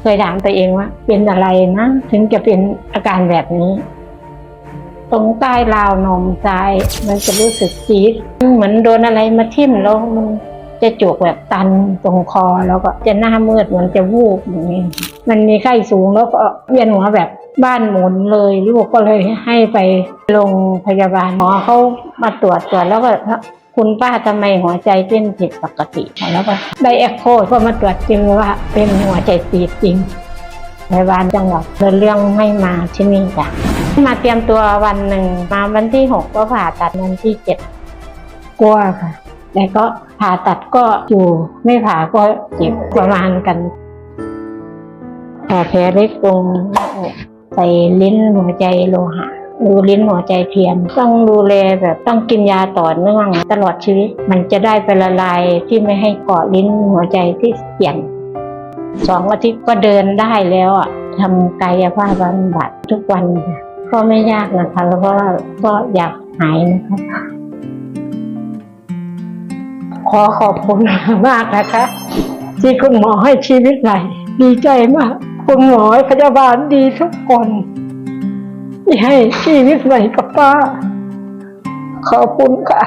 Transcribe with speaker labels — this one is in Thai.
Speaker 1: เคยถามตัวเองว่า เป็นอะไรนะ ถึงจะเป็นอาการแบบนี้ ตรงใต้ราวนมซ้าย มันจะรู้สึกจี๊ดเหมือนโดนอะไรมาทิ่มแล้วมันจะจวกแบบตันตรงคอแล้วก็จะหน้ามืดเหมือนจะวูบอย่างนี้มันมีไข้สูงแล้วก็เวียนหัวแบบบ้านหมุนเลยลูกก็เลยให้ไปโรงพยาบาลหมอเขามาตรวจตรวจแล้วก็ คุณป้าทำไมหัวใจเต้นผิดปกติแล้วก็ได้เอ็กโคก็มาตรวจจริงว่าเป็นหัวใจตีบจริงพยาบาลจังหวัดเดินเรื่องให้มาที่นี่จ้ะมาเตรียมตัววันหนึ่งมาวันที่หกก็ผ่าตัดวันที่เจ็ดกลัวค่ะแต่ก็ผ่าตัดก็อยู่ไม่ผ่าก็เจ็บประมาณกันแผลเล็กตรงใส่ลิ้นหัวใจโลหะ ดูลิ้นหัวใจเทียม ต้องดูแลแบบต้องกินยาต่อเนื่องตลอดชีวิต มันจะได้ไปละลายที่ไม่ให้เกาะลิ้นหัวใจที่เสี่ยงสองอาทิตย์ก็เดินได้แล้วอะทำกายภาพบำบัดทุกวันก็ไม่ยากนะคะแล้วก็ก็อยากหายนะคะขอขอบคุณมากนะคะ ที่คุณหมอให้ชีวิตใหม่ดีใจมาก คุณหมอพยาบาลดีทุกคน ที่ให้ชีวิตใหม่กับป้า ขอบคุณค่ะ